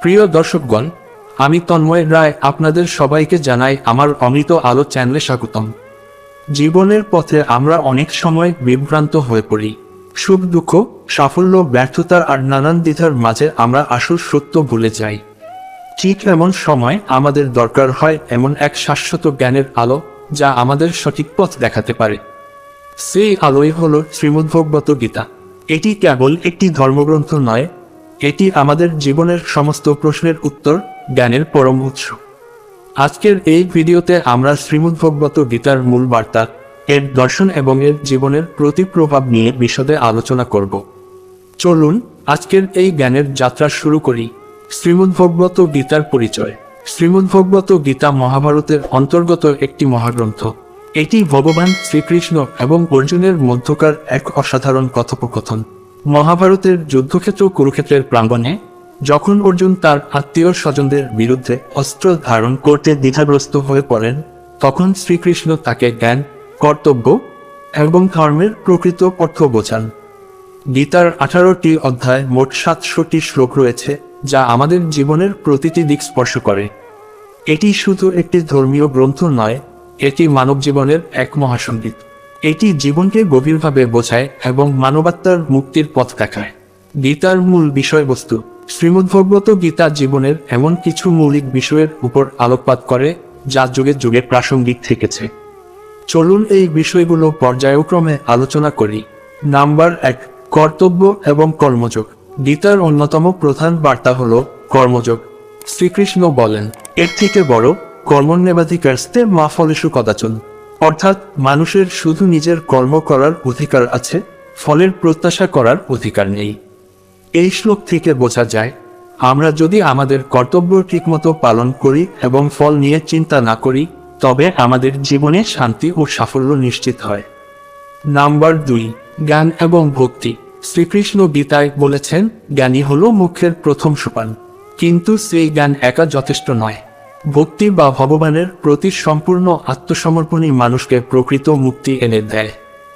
প্রিয় দর্শকগণ, আমি তন্ময় রায় আপনাদের সবাইকে জানাই আমার অমৃত আলো চ্যানেলে স্বাগতম। জীবনের পথে আমরা অনেক সময় বিভ্রান্ত হয়ে পড়ি। সুখ, দুঃখ, সাফল্য ব্যর্থতার আর নানান দ্বিধার মাঝে আমরা আসল সত্য ভুলে যাই। ঠিক এমন সময় আমাদের দরকার হয় এমন এক শাশ্বত জ্ঞানের আলো যা আমাদের সঠিক পথ দেখাতে পারে। সেই আলোই হল শ্রীমদ্ভগবত গীতা। এটি কেবল একটি ধর্মগ্রন্থ নয় এটি আমাদের জীবনের সমস্ত প্রশ্নের উত্তর, জ্ঞানের পরম উৎস। আজকের এই ভিডিওতে আমরা শ্রীমদ্ভগবত গীতার মূল বার্তা, এর দর্শন এবং এর জীবনের প্রতি প্রভাব নিয়ে বিশদে আলোচনা করব। চলুন, আজকের এই জ্ঞানের যাত্রা শুরু করি। শ্রীমদ্ভগবত গীতার পরিচয়। শ্রীমদ্ভগবত গীতা মহাভারতের অন্তর্গত একটি মহাগ্রন্থ। এটি ভগবান শ্রীকৃষ্ণ এবং অর্জুনের মধ্যকার এক অসাধারণ কথোপকথন। মহাভারতের যুদ্ধক্ষেত্র কুরুক্ষেত্রের প্রাঙ্গণে যখন অর্জুন তার আত্মীয় স্বজনদের বিরুদ্ধে অস্ত্র ধারণ করতে দ্বিধাগ্রস্ত হয়ে পড়েন, তখন শ্রীকৃষ্ণ তাকে জ্ঞান, কর্তব্য এবং ধর্মের প্রকৃত অর্থ বোঝান। গীতার আঠারোটি অধ্যায় মোট সাতশোটি শ্লোক রয়েছে, যা আমাদের জীবনের প্রতিটি দিক স্পর্শ করে। এটি শুধু একটি ধর্মীয় গ্রন্থ নয়, এটি মানব জীবনের এক মহাসঙ্গীত এটি জীবনকে গভীরভাবে বোঝায় এবং মানবাত্মার মুক্তির পথ দেখায়। গীতার মূল বিষয়বস্তু, শ্রীমদ্ভগবত গীতা জীবনের এমন কিছু মৌলিক বিষয়ের উপর আলোকপাত করে, যা যুগে যুগে প্রাসঙ্গিক থেকেছে। চলুন এই বিষয়গুলো পর্যায়ক্রমে আলোচনা করি। নাম্বার এক, কর্তব্য এবং কর্মযোগ। গীতার অন্যতম প্রধান বার্তা হল কর্মযোগ। শ্রীকৃষ্ণ বলেন, এর থেকে বড় কর্মণ্যবাধিকারস্তে মা ফলেশু কদাচন। অর্থাৎ মানুষের শুধু নিজের কর্ম করার অধিকার আছে, ফলের প্রত্যাশা করার অধিকার নেই। এই শ্লোক থেকে বোঝা যায়, আমরা যদি আমাদের কর্তব্য ঠিকমতো পালন করি এবং ফল নিয়ে চিন্তা না করি, তবে আমাদের জীবনে শান্তি ও সাফল্য নিশ্চিত হয়। নাম্বার দুই, জ্ঞান এবং ভক্তি। শ্রীকৃষ্ণ গীতায় বলেছেন জ্ঞানী হল মুখের প্রথম সোপান। কিন্তু সেই জ্ঞান একা যথেষ্ট নয়। ভক্তি বা ভগবানের প্রতি সম্পূর্ণ আত্মসমর্পণই মানুষকে প্রকৃত মুক্তি এনে দেয়।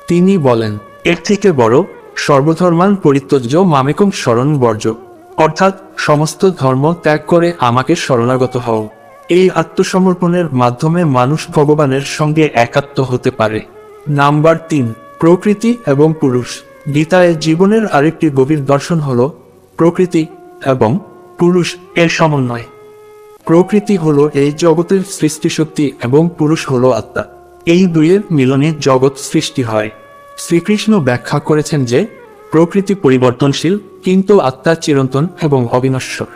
তিনি বলেন, এর থেকে বড় সর্বধর্মান পরিত্যজ্য মামেকম স্মরণ বর্জ্য। অর্থাৎ সমস্ত ধর্ম ত্যাগ করে আমাকে শরণাগত হও। এই আত্মসমর্পণের মাধ্যমে মানুষ ভগবানের সঙ্গে একাত্ম হতে পারে। নাম্বার তিন, প্রকৃতি এবং পুরুষ। গীতায় জীবনের আরেকটি গভীর দর্শন হল প্রকৃতি এবং পুরুষ এর সমন্বয়। প্রকৃতি হলো এই জগতের সৃষ্টিশক্তি এবং পুরুষ হলো আত্মা। এই দুইয়ের মিলনে জগৎ সৃষ্টি হয়। শ্রীকৃষ্ণ ব্যাখ্যা করেছেন যে, প্রকৃতি পরিবর্তনশীল, কিন্তু আত্মা চিরন্তন এবং অবিনশ্বর।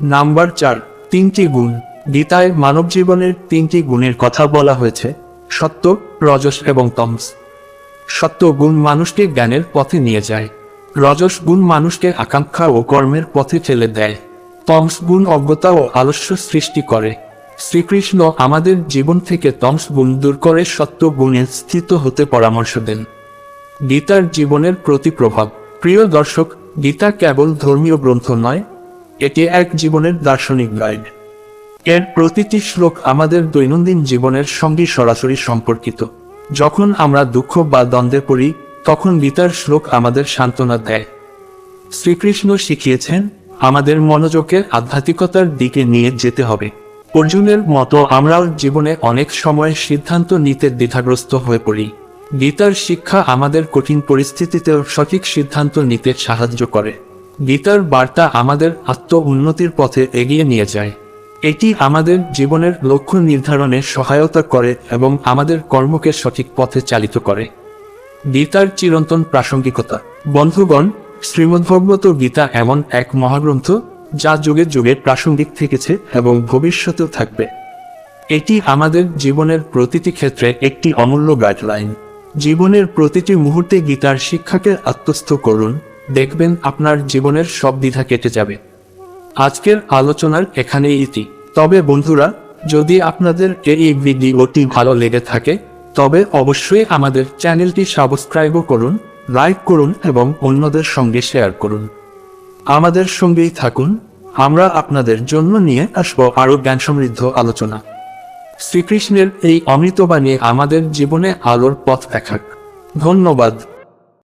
নাম্বার চার, তিনটি গুণ। গীতায় মানব জীবনের তিনটি গুণের কথা বলা হয়েছে, সত্য, রজস এবং তমস। সত্য গুণ মানুষকে জ্ঞানের পথে নিয়ে যায়। রজস গুণ মানুষকে আকাঙ্ক্ষা ও কর্মের পথে ঠেলে দেয়। তমস গুণ অজ্ঞতা ও আলস্য সৃষ্টি করে। শ্রীকৃষ্ণ আমাদের জীবন থেকে তমস গুণ দূর করে সত্য গুণে স্থিত হতে পরামর্শ দেন। গীতার জীবনের প্রতি প্রভাব। প্রিয় দর্শক, গীতা কেবল ধর্মীয় গ্রন্থ নয়, এটি এক জীবনের দার্শনিক গাইড। এর প্রতিটি শ্লোক আমাদের দৈনন্দিন জীবনের সঙ্গে সরাসরি সম্পর্কিত। যখন আমরা দুঃখ বা দ্বন্দ্বে পড়ি, তখন গীতার শ্লোক আমাদের সান্ত্বনা দেয়। শ্রীকৃষ্ণ শিখিয়েছেন আমাদের মনোযোগকে আধ্যাত্মিকতার দিকে নিয়ে যেতে হবে। অর্জুনের মতো আমরাও জীবনে অনেক সময় সিদ্ধান্ত নিতে দ্বিধাগ্রস্ত হয়ে পড়ি। গীতার শিক্ষা আমাদের কঠিন পরিস্থিতিতেও সঠিক সিদ্ধান্ত নিতে সাহায্য করে। গীতার বার্তা আমাদের আত্ম উন্নতির পথে এগিয়ে নিয়ে যায়। এটি আমাদের জীবনের লক্ষ্য নির্ধারণে সহায়তা করে এবং আমাদের কর্মকে সঠিক পথে চালিত করে। গীতার চিরন্তন প্রাসঙ্গিকতা। বন্ধুগণ শ্রীমদ্ভগবত গীতা এমন এক মহাগ্রন্থ যা যুগে যুগে প্রাসঙ্গিক থেকেছে এবং ভবিষ্যতেও থাকবে। এটি আমাদের জীবনের প্রতিটি ক্ষেত্রে একটি অমূল্য গাইডলাইন জীবনের প্রতিটি মুহূর্তে গীতার শিক্ষাকে আত্মস্থ করুন, দেখবেন আপনার জীবনের সব দ্বিধা কেটে যাবে। আজকের আলোচনার এখানেই ইতি তবে বন্ধুরা, যদি আপনাদের এই ভিডিওটি ভালো লেগে থাকে, তবে অবশ্যই আমাদের চ্যানেলটি সাবস্ক্রাইবও করুন লাইক করুন এবং অন্যদের সঙ্গে শেয়ার করুন। আমাদের সঙ্গেই থাকুন। আমরা আপনাদের জন্য নিয়ে আসব আরও জ্ঞান সমৃদ্ধ আলোচনা। শ্রীকৃষ্ণের এই অমৃতবাণী আমাদের জীবনে আলোর পথ দেখাক। ধন্যবাদ।